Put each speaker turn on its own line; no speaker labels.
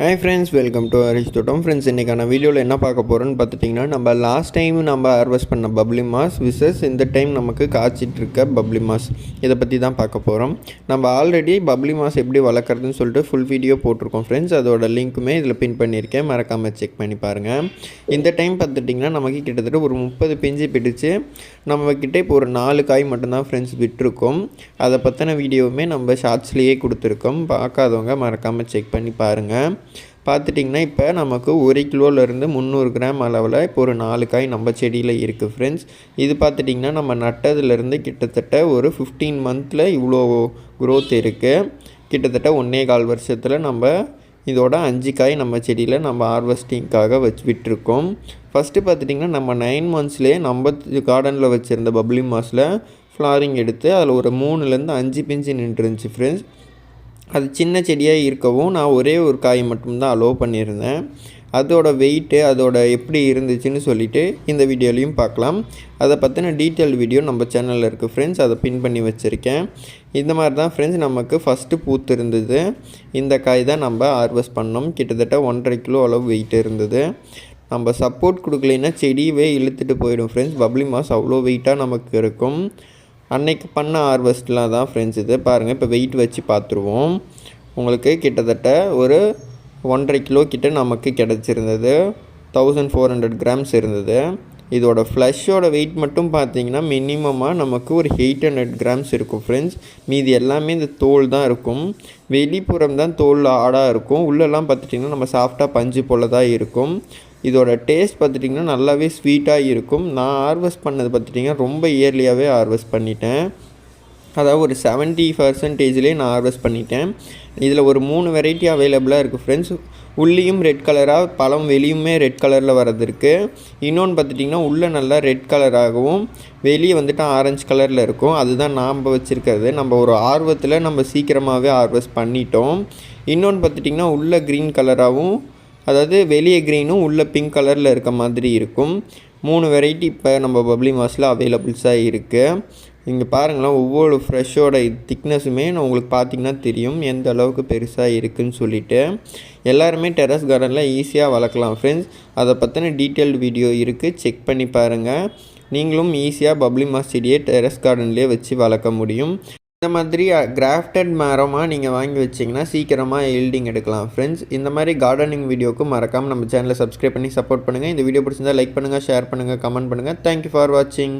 Hi friends welcome to Harish Thottam friends இன்றைக்கான வீடியோவில் என்ன பார்க்க போகிறோன்னு பார்த்துட்டிங்கன்னா நம்ம லாஸ்ட் டைம் நம்ம ஹார்வெஸ்ட் பண்ண பப்ளி மாஸ் விசஸ் இந்த டைம் நமக்கு காய்ச்சிட்டு இருக்க பப்ளி மாஸ் இதை பற்றி தான் பார்க்க போகிறோம் நம்ம ஆல்ரெடி பப்ளி மாஸ் எப்படி வளர்க்குறதுன்னு சொல்லிட்டு ஃபுல் வீடியோ போட்டிருக்கோம் ஃப்ரெண்ட்ஸ் அதோட லிங்க்குமே இதில் பின் பண்ணியிருக்கேன். மறக்காமல் செக் பண்ணி பாருங்கள் இந்த டைம் பார்த்துட்டிங்கன்னா நமக்கு கிட்டத்தட்ட ஒரு முப்பது பிஞ்சு பிடிச்சு நம்மக்கிட்ட இப்போ ஒரு நாலு காய் மட்டும்தான் ஃப்ரெண்ட்ஸ் விட்டுருக்கோம். அதை பற்றின வீடியோவுமே நம்ம ஷார்ட்ஸ்லேயே கொடுத்துருக்கோம். பார்க்காதவங்க மறக்காமல் செக் பண்ணி பாருங்கள் பார்த்துட்டிங்கன்னா இப்போ நமக்கு ஒரு கிலோலேருந்து முந்நூறு கிராம் அளவில் இப்போ ஒரு நாலு காய் நம்ம செடியில் இருக்குது ஃப்ரெண்ட்ஸ் இது பார்த்துட்டிங்கன்னா நம்ம நட்டதுலேருந்து கிட்டத்தட்ட ஒரு ஃபிஃப்டீன் மந்தில் இவ்வளோ க்ரோத் இருக்குது கிட்டத்தட்ட ஒன்றே கால் வருஷத்தில் நம்ம இதோட அஞ்சு காய் நம்ம செடியில் நம்ம ஹார்வெஸ்டிங்க்காக வச்சு விட்டுருக்கோம். ஃபஸ்ட்டு பார்த்துட்டிங்கன்னா நம்ம நைன் மந்த்ஸ்லேயே நம்ம கார்டனில் வச்சுருந்த பப்ளி மாஸில் ஃப்ளாரிங் எடுத்து அதில் ஒரு மூணுலேருந்து அஞ்சு பிஞ்சு நின்றுருந்துச்சு ஃப்ரெண்ட்ஸ் அது சின்ன செடியாக இருக்கவும் நான் ஒரே ஒரு காய் மட்டும்தான் அலோவ் பண்ணியிருந்தேன். அதோட வெயிட்டு அதோட எப்படி இருந்துச்சுன்னு சொல்லிவிட்டு இந்த வீடியோலையும் பார்க்கலாம். அதை பற்றின டீட்டெயில் வீடியோ நம்ம சேனலில் இருக்குது ஃப்ரெண்ட்ஸ் அதை பின் பண்ணி வச்சுருக்கேன். இந்த மாதிரி தான் ஃப்ரெண்ட்ஸ் நமக்கு ஃபஸ்ட்டு பூத்து இருந்தது. இந்த காய் தான் நம்ம ஹார்வெஸ்ட் பண்ணோம். கிட்டத்தட்ட ஒன்றரை கிலோ அளவு வெயிட் இருந்தது. நம்ம சப்போர்ட் கொடுக்கலைன்னா செடியவே இழுத்துட்டு போயிடும் ஃப்ரெண்ட்ஸ் பப்ளி மாஸ் அவ்வளோ வெயிட்டாக நமக்கு இருக்கும். அன்னைக்கு பண்ண ஹார்வெஸ்ட்லாம் தான் ஃப்ரெண்ட்ஸ் இது. பாருங்கள் இப்போ வெயிட் வச்சு பார்த்துருவோம் உங்களுக்கு கிட்டத்தட்ட ஒரு ஒன்றரை கிலோ கிட்ட நமக்கு கிடச்சிருந்தது. தௌசண்ட் ஃபோர் ஹண்ட்ரட் கிராம்ஸ் இருந்தது. இதோட ஃப்ளஷோட வெயிட் மட்டும் பார்த்தீங்கன்னா மினிமமாக நமக்கு ஒரு எயிட் ஹண்ட்ரட் கிராம்ஸ் இருக்கும் ஃப்ரெண்ட்ஸ் மீதி எல்லாமே இந்த தோல் தான் இருக்கும். வெளிப்புறம் தான் தோல் ஆடாக இருக்கும். உள்ளெல்லாம் பார்த்துட்டிங்கன்னா நம்ம சாஃப்டாக பஞ்சு போல் தான் இருக்கும். இதோட டேஸ்ட் பார்த்துட்டிங்கன்னா நல்லாவே ஸ்வீட்டாக இருக்கும். நான் ஹார்வெஸ்ட் பண்ணது பார்த்துட்டிங்கன்னா ரொம்ப இயர்லியாகவே ஹார்வெஸ்ட் பண்ணிட்டேன். அதாவது ஒரு செவன்ட்டி பர்சன்டேஜ்லேயே நான் ஹார்வெஸ்ட் பண்ணிட்டேன். இதில் ஒரு மூணு வெரைட்டி அவைலபிளாக இருக்குது ஃப்ரெண்ட்ஸ் உள்ளேயும் ரெட் கலராக பழம் வெளியுமே ரெட் கலரில் வரது இருக்குது இன்னொன்று பார்த்துட்டிங்கன்னா உள்ளே நல்லா ரெட் கலராகவும் வெளியே வந்துட்டு ஆரஞ்சு கலரில் இருக்கும். அதுதான் நாம் வச்சுருக்கிறது. நம்ம ஒரு ஆர்வத்தில் நம்ம சீக்கிரமாகவே ஹார்வெஸ்ட் பண்ணிட்டோம். இன்னொன்று பார்த்துட்டிங்கன்னா உள்ளே க்ரீன் கலராகவும் அதாவது வெளியே க்ரீனும் உள்ளே பிங்க் கலரில் இருக்க மாதிரி இருக்கும். மூணு வெரைட்டி இப்போ நம்ம பப்ளி மாஸில் அவைலபிள்ஸாக இருக்குது இங்கே பாருங்களேன் ஒவ்வொரு ஃப்ரெஷ்ஷோட திக்னஸுமே நான் உங்களுக்கு பார்த்திங்கன்னா தெரியும். எந்த அளவுக்கு பெருசாக இருக்குதுன்னு சொல்லிட்டு. எல்லாருமே டெரஸ் கார்டனில் ஈஸியாக வளர்க்கலாம் ஃப்ரெண்ட்ஸ் அதை பற்றின டீட்டெயில்டு வீடியோ இருக்குது செக் பண்ணி பாருங்கள் நீங்களும் ஈஸியாக பப்ளி மாஸ் செடியை டெரஸ் கார்டன்லேயே வச்சு வளர்க்க முடியும். இந்த மாதிரி கிராஃப்டட் மரமாக நீங்கள் வாங்கி வச்சிங்கன்னா சீக்கிரமாக எல்டிங் எடுக்கலாம். ஃப்ரெண்ட்ஸ் இந்த மாதிரி கார்டனிங் வீடியோக்கு மறக்காமல் நம்ம சேனலை சப்ஸ்கிரைப் பண்ணி சப்போர்ட் பண்ணுங்கள் இந்த வீடியோ பிடிச்சிருந்தால் லைக் பண்ணுங்கள் ஷேர் பண்ணுங்கள் கமெண்ட் பண்ணுங்கள் தேங்க்யூ ஃபார் வாட்சிங்